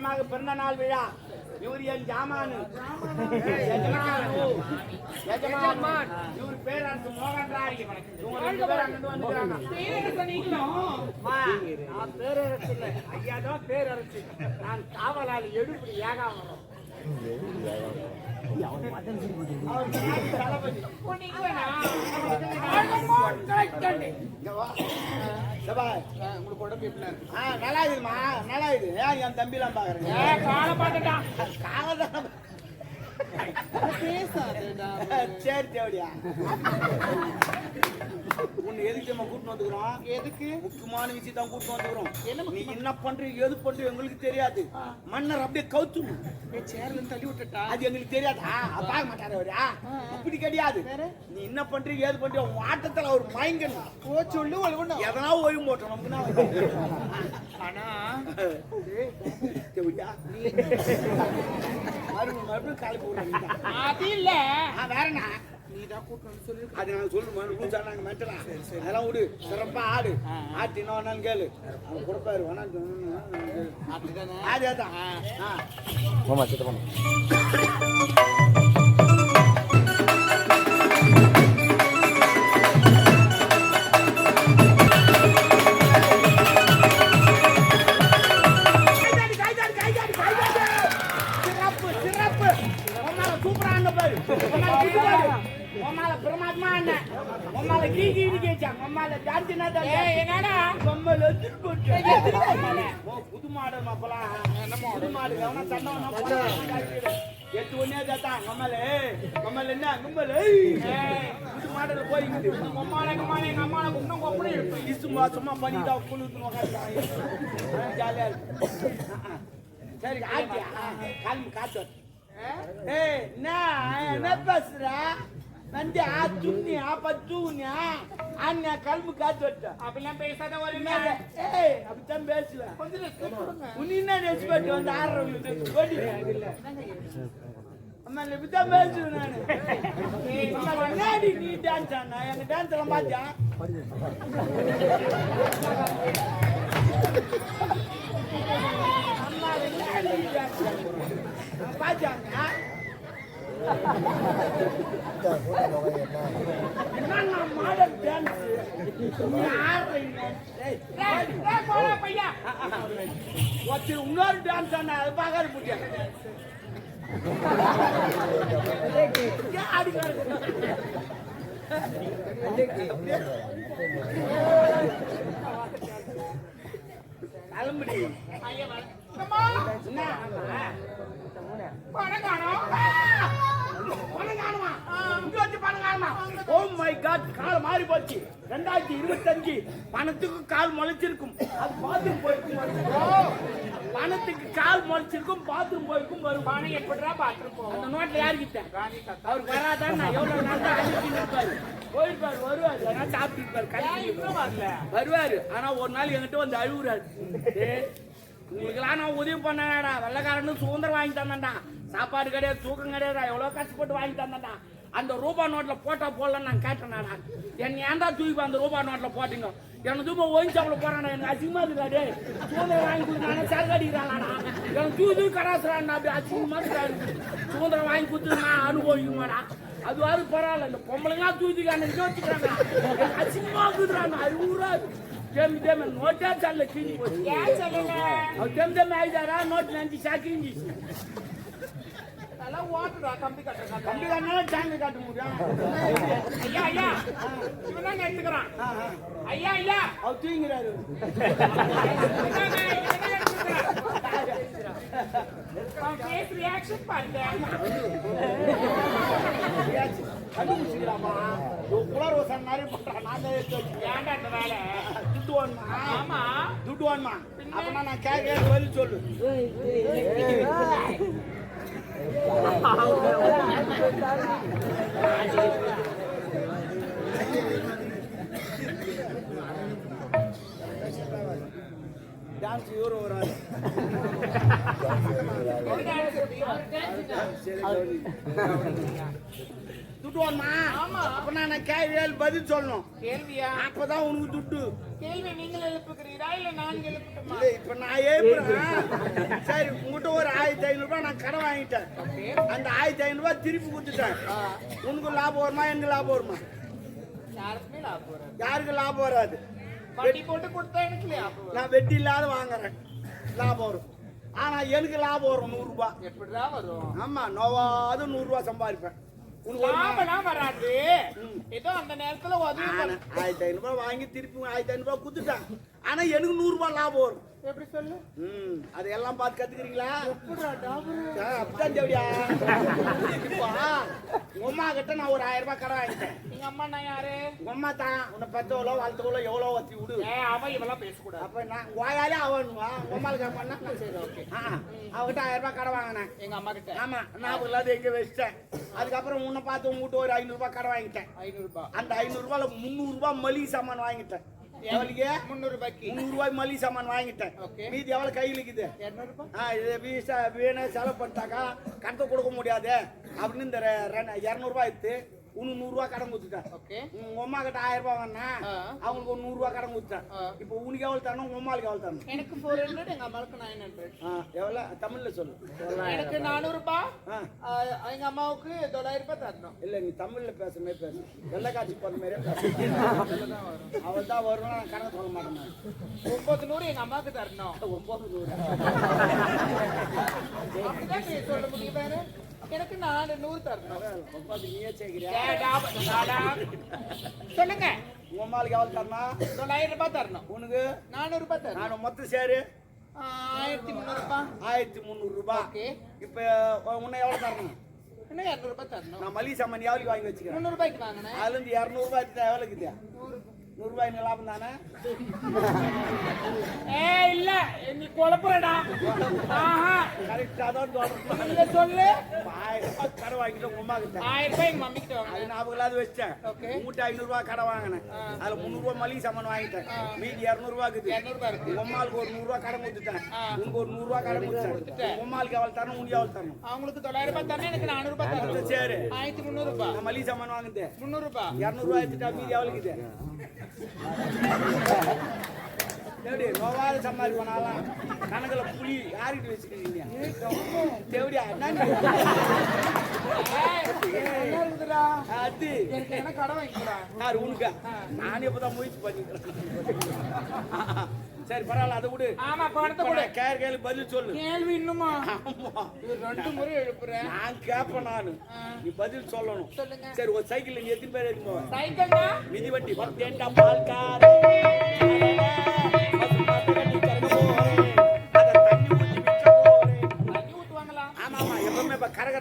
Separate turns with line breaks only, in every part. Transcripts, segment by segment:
ஏ, இளவரசமாக பிறந்த நாள் விழா. இவர் என் ஜாமானு. எஜமானு. இவர் பேர் அந்த மோகன் ராய் இவங்க ரெண்டு வந்துக்கிறாங்க.
நீங்களும்
அம்மா, நான் பேரரசு ஐயா தான் பேரரசு. நான் காவலாளி எடுப்படி ஏகாவரம்
உங்களுக்கு உடம்பு எப்படி
நல்லா இருக்குமா நல்லா இருக்குது ஏன் என் தம்பிலாம் பாக்குறேங்க
ஏ, காலை பார்த்துட்டான்.
காவல்தான்
பேசாதேடா.
சரி தேவடியா உன்னை எதுக்கு நம்ம வந்துக்கிறோம்?
எதுக்கு?
முக்கியமான விஷயத்தான் கூட்டிட்டு வந்துக்கிறோம். நீ என்ன பண்ற எது பண்ற எங்களுக்கு தெரியாது. மன்னர் அப்படியே கவுத்துணும்
சேர்ல தள்ளி விட்டுட்டா?
அது எங்களுக்கு தெரியாதா. பார்க்க மாட்டாரு அவரு. அப்படி கிடையாது. நீ என்ன பண்ற ஏது பண்ற உன் ஆட்டத்துல அவர் மயங்கணும்.
ஓ சொல்லு ஒழுங்கு
எதனா போட்டோம் நமக்கு என்ன
ஆனா
தேவடியா மறுபடியும் மறுபடியும் காலி போடுறாங்க
அது இல்ல
வேற என்ன?
நீ தான் கூட்டணும் சொல்லி
அது நான் சொல்லுமா ரூல்ஸ் நாங்க மெட்டலாம். அதெல்லாம் விடு. சிறப்பா ஆடு. ஆட்டு என்ன வேணாலும் கேளு. அவன் கொடுப்பாரு.
அப்படிதானே
அதே தான் ஆ. உன்னால கிட்டு பாரு. உன்னால கீ கீ கீ கேச்சான். உன்னால ஜான்சினா
என்னடா
பொம்மல எடுத்துட்டு போச்சு. ஓ, புது மாடு மாப்பலாம். புது மாடு. எவனா சண்டை எட்டு ஒண்ணே தாத்தான். கம்மலு. கம்மலு என்ன? கம்மலு. புது மாடுல போய்க்குது.
அம்மாளை அம்மாளை எங்க இன்னும்
சும்மா பண்ணிட்டா ஜாலியா சரி ஆட்டியா காலம்பு காத்து என்ன? பேசுற? வந்து ஆ துண்ணியா பத்துனியா அண்ணா கல்பு காத்து வட்டா.
அப்படிலாம் பேசாத ஒரு
ஏய் அப்படித்தான்
கொடுங்க.
உன்னை என்ன ரெஸ்பெக்ட் வந்து ஆடுறவங்களுக்கு கொடி அம்மா இப்படித்தான் பேசுவேன் நானு. அம்மா, என்னடி நீ டான்ஸ் ஆனா எங்க டான்ஸ் எல்லாம் பாத்தியா? அம்மா நீ டான்ஸ் இன்னொரு டான்ஸ் ஆனா அது பார்க்காத முடியாது? கிளம்புடி. என்ன ஆமா? Oh மாறி போச்சு. ரெண்டாயிரத்தி இருபத்தஞ்சு பணத்துக்கு கால் முளைச்சிருக்கும். அது பாத்ரூம் போயிருக்கும். பணத்துக்கு கால் முளைச்சிருக்கும் பாத்ரூம் போயிருக்கும் வரும்
பணம் எப்படிடா பாத்துட்டு போவோம்?
அந்த நோட்ல யாருக்கிட்ட அவருக்கு வராதான் நான் எவ்வளவு நாள் நிற்பாரு போயிருப்பாரு வருவாரு. அதனால சாப்பிட்டு இருப்பாரு கல்யாணம் வருவாரு. ஆனா ஒரு நாள் என்கிட்ட வந்து அழுகுறாரு டேய், உங்களுக்கெல்லாம் நான் உதவி பண்ணடா வெள்ளக்காரனு சுதந்திரம் வாங்கி தந்தேன்டா. சாப்பாடு கிடையாது தூக்கம் கிடையாது எவ்வளோ கஷ்டப்பட்டு வாங்கி தந்தேன்டா. அந்த ரூபா நோட்டில் போட்டால் போடலன்னு நான் கேட்டேன்டா. என்ன ஏன்டா தூக்கி அந்த ரூபா நோட்டில் போட்டீங்க? எனக்கு தூப்ப ஒயின் சாப்பிட போறானே எனக்கு அசிங்கமாக இருக்காடே சுதந்திரம் வாங்கி கொடுத்தானே சரக்கு அடிக்கிறாங்கடா எனக்கு தூக்கி தூக்கி கராசுறான் அப்படி அசிங்கமாக இருக்காரு சுதந்திரம் வாங்கி கொடுத்து நான் அனுபவிக்குமாடா. அதுவாது பரவாயில்ல. இந்த பொம்பளைங்க தூக்கி அன்னைக்கு வச்சுக்கிறாங்க. எனக்கு அசிங்கமா இருக்குதுறாங்க dem dem nota sala kini bo ya
sala na
dem dem ai dara not nanti sakinji
அதான் ஓட்டுடா கம்பி கட்டுறா
கம்பி கட்டினா டேங்க் கட்ட முடியும்
ஐயா ஐயா இவன் தான் எடுத்துக்கிறான் ஐயா ஐயா
அவ தூங்கிறாரு
பேசுற ரியாக்ஷன் பண்ண எடுத்துக்கிறான்.
குளர் வசன் மாதிரி பண்றான் நான்
ஏன்டா இந்த வேலை
துட்டு
ஆமா
துட்டு அப்பனா நான் கேட்க பதில் சொல்லு டான்ஸ் இவரு வராது துட்டு வேணுமா
ஆமா.
அப்ப நான் கேள்வி பதில் சொல்லணும்
கேள்வியா
அப்பதான் உனக்கு துட்டு
கேள்வி நீங்கள் எழுப்புகிறீரா இல்ல நான் எழுப்பட்டுமா
இல்ல, இப்ப நான் ஏப்புறேன் சரி உங்ககிட்ட ஒரு ஆயிரத்தி ஐநூறு ரூபாய் நான் கடன் வாங்கிட்டேன் அந்த ஆயிரத்தி ஐநூறு ரூபாய் திருப்பி கொடுத்துட்டேன் உனக்கு லாபம் வருமா எனக்கு லாபம் வருமா
யாருக்குமே லாபம் வராது
யாருக்கு லாபம் வராது
வட்டி போட்டு கொடுத்தா எனக்கு லாபம்
நான் வெட்டி இல்லாத வாங்குறேன். லாபம் வரும். ஆனா எனக்கு லாபம் வரும் நூறு ரூபாய்
எப்படிதான் வரும்?
ஆமா நோவாது நூறு ரூபாய் சம்பாதிப்பேன்?
லாபம்லாம் வராது. ஏதோ அந்த நேரத்துல உதவி.
ஆயிரத்தி ஐநூறு ரூபாய் வாங்கி திருப்பி ஆயிரத்தி ஐநூறு ரூபாய் கொடுத்துட்டேன். ஆனா எனக்கு நூறு ரூபாய் லாபம் வரும்.
எப்படி சொல்லு?
ம் அதையெல்லாம் பார்த்து கத்துக்கிறீங்களா? அப்படித்தான் ஜவுடியா உங்க அம்மா கிட்ட நான் ஒரு ஆயிரம் ரூபாய் கடன் வாங்கிட்டேன்.
எங்க அம்மா நான் யாரு?
உங்க அம்மா தான். உன்னை பெத்தவளோ வளர்த்தவளோ எவ்வளோ வத்தி விடு.
ஏ அவ இவெல்லாம் பேசக்கூடாது.
அப்ப நான் வாயாலே அவனுவா? உங்க அம்மாளுக்கு பண்ணா? நான் சரி ஓகே. ஆ அவகிட்ட ஆயிரம் ரூபாய் கடன் வாங்கினேன்.
எங்க அம்மா கிட்ட?
ஆமா நான் இல்லாத எங்க வச்சிட்டேன். அதுக்கப்புறம் உன்னை பார்த்து உங்க வீட்டு ஒரு ஐநூறு ரூபாய் கடன் வாங்கிட்டேன்.
ஐநூறு ரூபாய்
அந்த ஐநூறு ரூபாயில முந்நூறு ரூபாய் மளிகை சாமான் வாங்கிட்டேன். எவளுக்கு
முந்நூறு ரூபாய்க்கு.
முந்நூறு ரூபாய் மளிகை சாமான் வாங்கிட்டேன். மீதி எவ்வளவு கையில் இருக்குது வீணு செலவு பண்ணிட்டாக்கா கடத்த கொடுக்க முடியாது அப்படின்னு இந்த இரநூறுபா எடுத்து உனக்கு நூறுரூவா கடன் கொடுத்துட்டேன்.
ஓகே.
உங்க அம்மா கிட்ட ஆயிரம் ரூபாய் வாங்கினா
ஆ.
அவங்களுக்கு ஒரு நூறுரூவா கடன் கொடுத்தேன். இப்போ உனக்கு எவ்வளவு தரணும் உங்க அம்மாளுக்கு எவ்வளவு தரணும்.
எனக்கு ஃபோர் ஹண்ட்ரட் எங்க அம்மாவுக்கு நைன் ஹண்ட்ரட்
எவ்வளோ தமிழ்ல சொல்லு.
எனக்கு நானூறு ரூபாய்
ஆ.
ஆ, எங்க அம்மாவுக்கு தொள்ளாயிரம் ரூபாய் தரணும்.
இல்ல நீ தமிழ்ல பேசுற மாதிரி பேசு. வெள்ளை காட்சி போற மாதிரியே பேசு. அவள் தான் வருவான் நான் கணக்கு சொல்ல மாட்டேன் நான்.
ஒன்பது நூறு எங்க அம்மாவுக்கு தரணும்.
ஒன்பது நூறு.
அப்படிதான் சொல்ல முடியும் எனக்கு நாலு நூறு தரணும். சொல்லுங்க.
உங்க அம்மாளுக்கு எவ்வளவு தரணும்?
தொள்ளாயிரம் ரூபாய் தரணும்.
உனக்கு?
நானூறு ரூபாய் தரணும்.
நான் மொத்தம் சேரு?
ஆயிரத்தி முந்நூறு ரூபாய்
ஆயிரத்தி முந்நூறு ரூபாய்
ஓகே.
இப்போ உன்னை எவ்வளவு தரணும்?
இன்னும் இரநூறு ரூபாய் தரணும்.
நான் மளிகை சாமான் எவ்வளவு வாங்கி வச்சுக்கிறேன்.
முந்நூறு ரூபாய்க்கு வாங்கினேன்.
அதுல இருந்து இரநூறுபா எவ்வளவு இருக்குது நூறுரூபாய் என்ன லாபம் தானே?
ஏ இல்ல. நீ குழப்பறடா. ஆஹா.
தான்
இல்ல சொல்லு.
ஆயிரம் ரூபாய் கடை வாங்கிட்டு உங்க அம்மா கிட்ட.
ஆயிரம் ரூபாய் எங்க மம்மி கிட்ட
அது
வாங்கினேன்
ஞாபகம் இல்லாத வச்சேன். உங்ககிட்ட ஐநூறுரூவா கடை வாங்கினேன். அதுல முந்நூறுரூவா மளிகை சாமான் வாங்கிட்டேன். மீதி இருக்குது.
இரநூறு ரூபாய் இருக்கு
உங்க அம்மாளுக்கு ஒரு நூறுரூவா கடன் கொடுத்துட்டேன். ஒரு நூறுரூவா கடன் கொடுத்துட்டேன். உங்க அம்மாளுக்கு தரணும் உனக்கு எவ்வளவு தரணும்.
அவங்களுக்கு தொள்ளாயிரம் ரூபாய் தரணும் எனக்கு நானூறு ரூபாய் தரணும்.
சரி.
ஆயிரத்தி முந்நூறு ரூபாய்
மளிகை சாமான் வாங்குது
முந்நூறு ரூபாய்
எடுத்துட்டா மீதி எவ்வளவு எப்படி நோவாத சம்பாதி போனாலாம் கணக்குல புளி யாருக்கிட்ட வச்சுக்கிறீங்க?
இருக்குதுடா
அது.
எனக்கு என்ன கடை வாங்கிக்கூடா.
யார் உனக்கா? நான் இப்பதான் முயற்சி பண்ணிக்கிறேன். சரி பரவாயில்ல அதை விடு.
ஆமா பணத்தை கூட
கேர் கேள்வி பதில் சொல்லு.
கேள்வி இன்னுமா? ரெண்டு முறை எழுப்புறேன்
நான் கேட்பேன் நானு. நீ பதில் சொல்லணும்.
சொல்லுங்க.
சரி ஒரு சைக்கிள் நீ எத்தனை பேர் எடுத்து போவேன்?
சைக்கிள்னா
மிதி வண்டி பத்தேன்டா பால்காரே.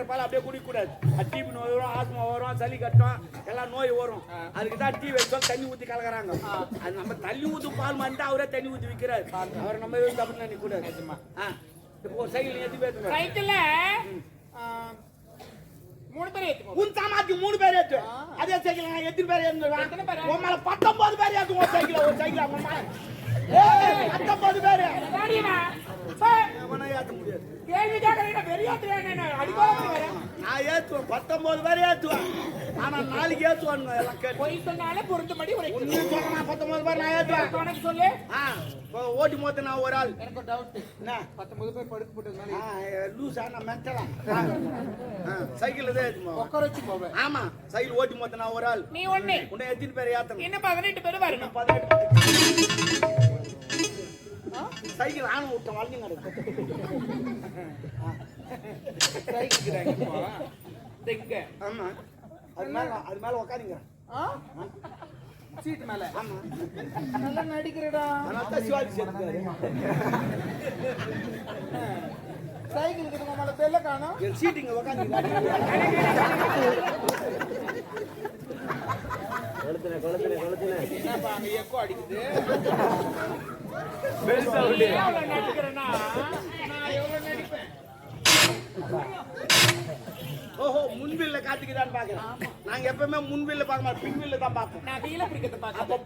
பால் அப்படியே குடிக்க கூடாது அது டிபி நோய் வரும் ஆஸ்மா வரும் சளி கட்டும் எல்லாம் நோய் வரும். அதுக்கு தான் டீ வச்சோம் தண்ணி ஊத்தி கலக்குறாங்க. அது நம்ம தண்ணி ஊத்து பால் மாட்டா அவரே தண்ணி ஊத்தி விக்கிறாரு. அவரை நம்ம எதுவும் தப்பு நினைக்க கூடாது ஆ. இப்போ ஒரு சைக்கிள் எத்தி பேசுங்க.
சைக்கிள்ல மூணு பேர்
உன் சாமாத்தி மூணு பேர் ஏத்து. அதே சைக்கிள் நான் எத்தனை பேர் ஏத்துவேன்
பேரு?
உன் மேல பத்தொன்பது பேர் ஏத்து சைக்கிள் ஒரு சைக்கிள் உன் மேல. பத்தொன்பது பேர். நான் ஏத்துவேன் பத்தொன்பது பேர் ஏத்துவேன். ஆனா நாளைக்கு ஏத்துவானுங்க எல்லாம் கேட்டு
பொய் சொன்னாலே உரைக்கும்
ஒண்ணு சொல்றேன் பத்தொன்பது பேர் நான் ஏத்துவேன்.
உனக்கு சொல்லு.
ஓட்டி மொத்த நான் ஒரு ஆள்.
எனக்கு டவுட்
என்ன?
பத்தொன்பது பேர் படுத்து போட்டு
லூசா நான் மென்டலா சைக்கிள் தான் ஏத்துமா
உட்கார வச்சு போவேன்
ஆமா சைக்கிள் ஓட்டி மொத்த நான் ஒரு ஆள்.
நீ ஒண்ணு.
உன்னை எத்தனை பேர் ஏத்தணும்?
இன்னும் பதினெட்டு பேர் வரணும்.
பதினெட்டு சைக்கிள் ஆணும் விட்டேன் வளைஞ்சு கிடக்கு
தெங்க.
ஆமா. அது மேல அது மேல உக்காருங்க
சீட் மேல.
ஆமா.
நல்லா நடிக்கிறடா.
அதனால தான் சிவாஜி சேர்த்துக்காரு
சைக்கிள் இருக்குது மேல தெல்ல காணும்.
சீட்டுங்க உக்காந்து
என்னப்பா அங்க எக்கோ அடிக்குது நீ எவ்வளவு நடிக்கிறேன்னா நான் எவ்வளவு நடிப்பேன்
ஓஹோ முன்பில்ல காத்துக்குதான்னு பாக்குறேன் நாங்க எப்பவுமே முன்பில்ல பார்க்க மாட்டோம் பின்பில்ல தான் பார்ப்போம்.
நான் வீல பிடிக்கிறத பார்க்க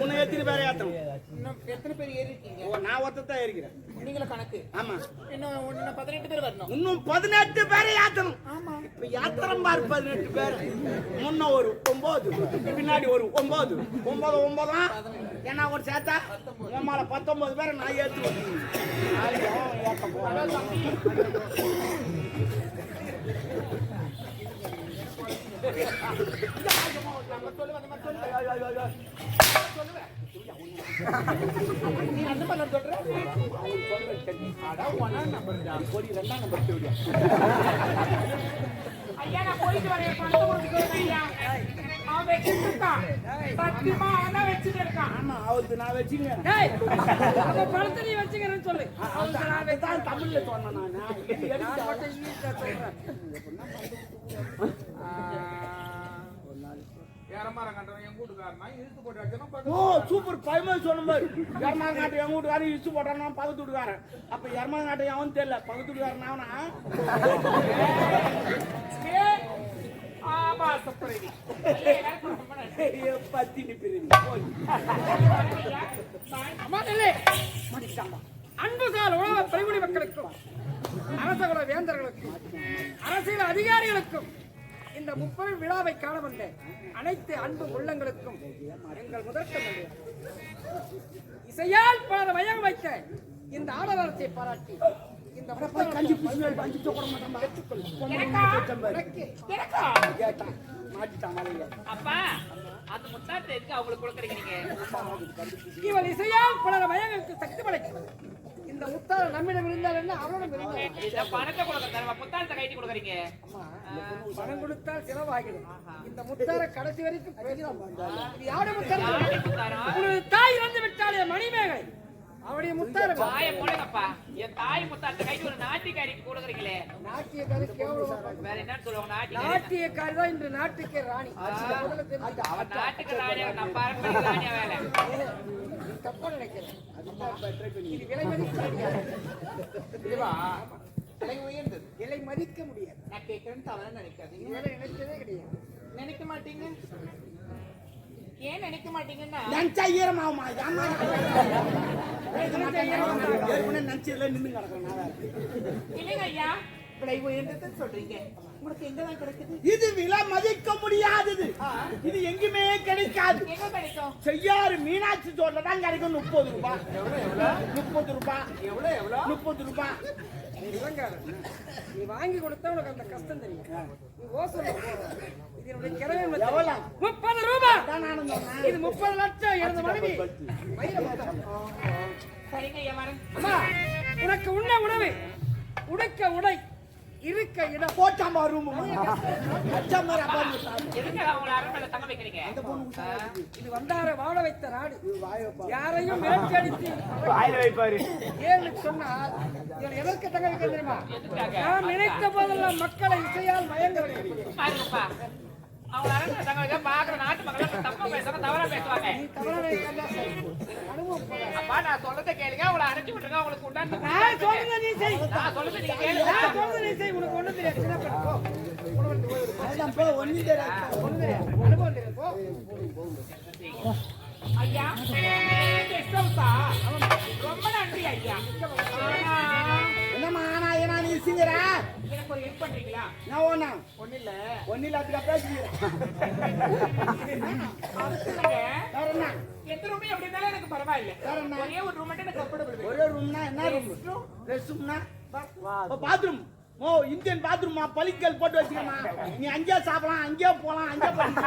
உன்னை எத்தனை பேரை ஏத்தணும்?
இன்னும் எத்தனை பேர் ஏறி இருக்கீங்க
ஓ, நான் ஒருத்தர் தான் இருக்கிறேன்
நீங்களும் கணக்கு
ஆமா
இன்னும் இன்னும் பதினெட்டு பேர் வரணும்
இன்னும் பதினெட்டு பேரை யாத்தணும் இப்ப யாத்திரம் பாரு பதினெட்டு பேர் முன்ன ஒரு ஒன்பது பின்னாடி ஒரு ஒன்பது ஒன்பது ஒன்பதா ஏன்னா ஒரு சேர்த்தா உமால பத்தொன்பது பேரை நான் அவன் ஏத்த போறான்.
நீ அந்த மாதிரி நான் சொல்றேன்
கொடி ரெண்டாம் நம்பர் தேவையா
ஐயா நான் போயிட்டு வரேன் பணத்தை கொடுத்துட்டு ஐயா. அவன் வச்சுட்டு இருக்கான். சத்தியமா அவன் தான் வச்சுட்டு இருக்கான்.
ஆமா அவருக்கு நான் வச்சுங்க
டேய் அந்த பணத்தை நீ வச்சுக்கிறேன்னு சொல்லு.
தான் தமிழ்ல சொன்னேன் நான். இது
நான்
எடுத்து
மட்டும் இங்கிலீஷ்ல சொல்றேன்.
ஓ சூப்பர். பயமா சொன்ன மாதிரி. எரமாத நாட்டு எங்க வீட்டுக்காரன் இசு போட்டானா பக்கத்து வீட்டுக்காரன். அப்ப எரமாத நாட்டு அவன் தெரியல. பக்கத்து வீட்டுக்காரன் அவனா?
ஆபாச பிறவி.
பத்தி நிப்பிருங்க
அம்மாங்களே அன்புசால் உலக பெருங்குடி மக்களுக்கும் அரசகுல வேந்தர்களுக்கும் அரசியல் அதிகாரிகளுக்கும் இந்த முப்பது விழாவை காண வந்த அனைத்து அன்பு உள்ளங்களுக்கும் எங்கள் முதற்க இசையால் பலர் வயம் வைத்த இந்த ஆடவரத்தை பாராட்டி. இந்த
கஞ்சி கேட்டான். மாட்டிட்டான் மலையில.
அப்பா அந்த முத்தாட்டை அவங்களுக்கு கொடுக்குறீங்க
இவள் இசையால் பலர் வயங்களுக்கு சக்தி படைக்கிறது முத்தார் நம்மிடம் இருந்தால் என்ன? அவரிடம் இருந்தால்
பணத்தை கொடுக்குறதா முத்தாட்டை கைட்டி கொடுக்குறீங்க.
பணம் கொடுத்தால் செலவாகிடும். இந்த முத்தார கடைசி வரைக்கும் யாருடைய முத்தார
யாருடைய முத்தாரம்?
தாய் இறந்து விட்டாலே மணிமேகலை. அவருடைய முத்தார
தாயை போடுங்கப்பா. என் தாய் முத்தாட்டை கைட்டி ஒரு நாட்டிக்காரிக்கு கொடுக்குறீங்களே.
நாட்டியக்காரி கேவலம்
வேற என்ன சொல்லுவாங்க நாட்டிக்காரி.
நாட்டியக்காரி தான் இன்று நாட்டுக்கே ராணி.
நாட்டுக்கு ராணியா? நான் பாரம்பரிய ராணியா வேலை
தப்பா நினைக்கிறேன் இது விலை மதிக்க முடியாது
விலை உயர்ந்தது
விலை மதிக்க முடியாது
நான் கேட்கறேன்னு தவறா நினைக்காதீங்க
வேலை நினைச்சதே கிடையாது
நினைக்க மாட்டீங்க ஏன் நினைக்க மாட்டீங்கன்னா
நினைச்சா ஈரமாகுமா ஏமா ஏற்கனவே நினைச்சதுல நின்று கிடக்குறேன்
இல்லைங்க ஐயா விலை உயர்ந்ததுன்னு சொல்றீங்க
இது விலை மதிக்க முடியாதது. இது எங்குமே கிடைக்காது.
எங்க கிடைக்கும்?
செய்யாறு மீனாட்சி தோட்டல தான் கிடைக்கும். முப்பது ரூபாய் முப்பது ரூபாய்
எவ்வளவு எவ்வளவு
முப்பது ரூபாய்
நீ வாங்கி கொடுத்தா உனக்கு அந்த கஷ்டம் தெரியும். நீ இதனுடைய கிழமை
எவ்வளவு?
முப்பது ரூபாய். இது முப்பது லட்சம் எனது மனைவி.
சரிங்க
உனக்கு உண்ண உணவு. உடுக்க உடை. இருக்க இடம்.
போட்டாம்பா ரூம் அச்சா மாதிரி அப்பா
எதுக்கு அவங்கள அரண்மனையில தங்க வைக்கிறீங்க?
இது வந்தார வாழ வைத்த நாடு. யாரையும் மிரட்டி அடித்து
வைப்பாரு.
ஏன்னு சொன்னால் இவன் எதற்கு தங்க வைக்க தெரியுமா? நான் நினைத்த போதெல்லாம் மக்களை இசையால் மயங்க
அவங்க அரண்மனை தங்க வைக்க பாக்குற நாட்டு மக்கள் தப்பா பேசுறாங்க தவறா பேசுவாங்க. அப்பா நான் சொல்றதை கேளுங்க அவங்கள அனுப்பிச்சு விட்டுருங்க அவங்களுக்கு உண்டான
நான் சொல்றதை நீ செய்.
நான் சொல்றது நீங்க கேளுங்க
நான் சொல்றதை நீ செய். உனக்கு ஒண்ணும் தெரியாது. சின்ன பெண், போ.
அதுதான் போ. ஒண்ணு தெரியாது.
தெரியாது. அனுபவம் தெரியாது. போ.
ஐயா ரொம்ப நன்றி ஐயா. பண்றீங்களா
நான் ஒண்ணா?
ஒண்ணு இல்ல
ஒண்ணு இல்ல அதுக்கு என்ன?
எந்த ரூமே எப்படி இருந்தாலும் எனக்கு பரவாயில்ல? ஒரே ஒரு ரூம் மட்டும் எனக்கு கம்ஃபர்டபுள்
ஒரே ரூம்னா என்ன ரூம் ரெஸ்ட் ரூம்னா பாத்ரூம் ஓ இந்தியன் பாத்ரூமா பளிக்கல் போட்டு வச்சுக்கமா நீ அங்கேயே சாப்பிடலாம் அங்கேயே போலாம் அங்கேயே போலாம்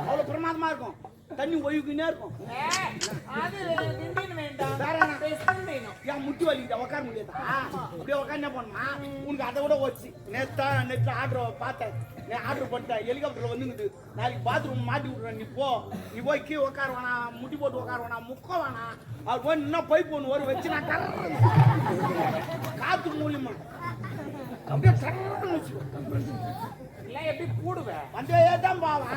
அவ்வளவு பிரமாதமா இருக்கும். தண்ணி ஒய்வுக்குன்னே இருக்கும். ஏன் முட்டி வலிக்குதா. உட்கார முடியாதா. அப்படியே உட்கார என்ன பண்ணுமா உனக்கு அதை விட வச்சு நேத்தா நெட்ல ஆர்டர் பார்த்தேன். நான் ஆர்டர் பண்ணிட்டேன் ஹெலிகாப்டர்ல வந்துங்குது நாளைக்கு பாத்ரூம் மாட்டி விட்றேன். நீ போ. நீ போய் கீழே உட்கார வேணாம் முட்டி போட்டு உட்கார வேணாம் முக்க வேணாம் அவர் போய் இன்னும் பைப் ஒன்று வரும் வச்சு நான் கர்றேன். காத்து மூலியமா. அப்படியே கர்றேன்னு வச்சுக்கோ.
இல்ல எப்படி கூடுவேன்
வந்தே தான் பாவன்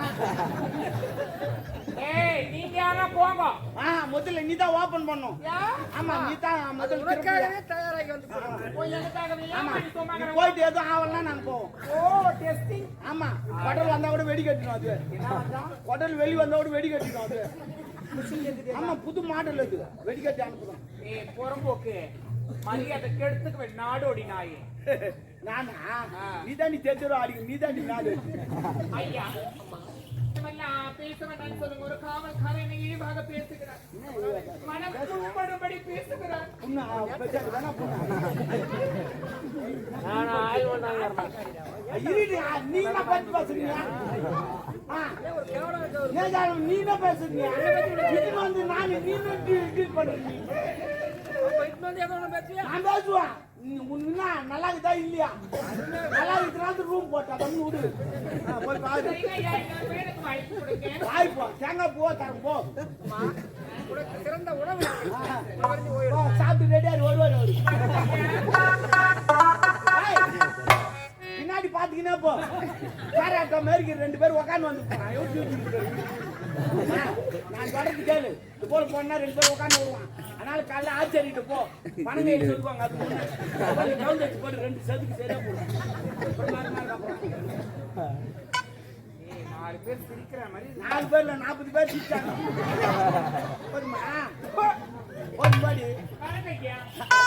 ஏய் நீங்க யாரா போங்க
ஆ முதல்ல நீ தான் ஓபன் பண்ணும் ஆமா நீ தான் முதல்ல.
உனக்காகவே தயாராகி வந்து.
போய் எனக்காக
ஆமா போயிட்டு எதுவும் ஆகலன்னா நாங்க போவோம்.
ஓ டெஸ்டிங்
ஆமா குடல் வந்தா கூட வெடி கட்டிடும் அது. குடல் வெளி வந்தா கூட வெடி கட்டிடும் அது. ஆமா புது மாடல் இது வெடிக்கட்டி அனுப்புறோம்.
ஏ புறம்போக்கு. மரியாதை கெடுத்துக்கு நாடோடி நாய்
நானா? நீ தான் நீ தெரிஞ்சிடும் அடிக்க நீ தான் நீ நாடு.
ஐயா. பேச சொல்லுங்க. ஒரு காவல்காரன் என்னை இழிவாக பேசுகிறார். மனம் புண்படும்படி பேசுகிறார்.
நீ என்ன பேசுறீங்க நீ என்ன பேசுறீங்க நான் நீ. பண்றீங்க நான் பேசுவேன். நீ நல்லா இருக்குதா இல்லையா? நல்லா இருக்கிறாந்து ரூம் போட்டா வந்து விடு. ஆ, போய் பாரு.
சரிங்க
தேங்காய் பூவா தரம் போ.
சிறந்த உணவு
சாப்பிட்டு ரெடியா வருவார் அவரு பின்னாடி பாத்தீங்கன்னா போ. பேராட்டோ மாதிரி ரெண்டு பேரும் உக்காந்து வந்து நான் தொடர்ந்து கேளு. இது போல போனா ரெண்டு பேரும் உட்காந்து வருவான். அதனால காலைல ஆச்சரிட்டு போ. பணம் கையில் சொல்லுவாங்க அது ஒன்று கவுண்ட் வச்சு போட்டு ரெண்டு செதுக்கு சரியா போடும்
நாலு பேர் சிரிக்கிற மாதிரி
நாலு பேர்ல நாற்பது பேர் சிரிச்சாங்க. ஒரு போதும்பாடி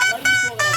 போகிறேன்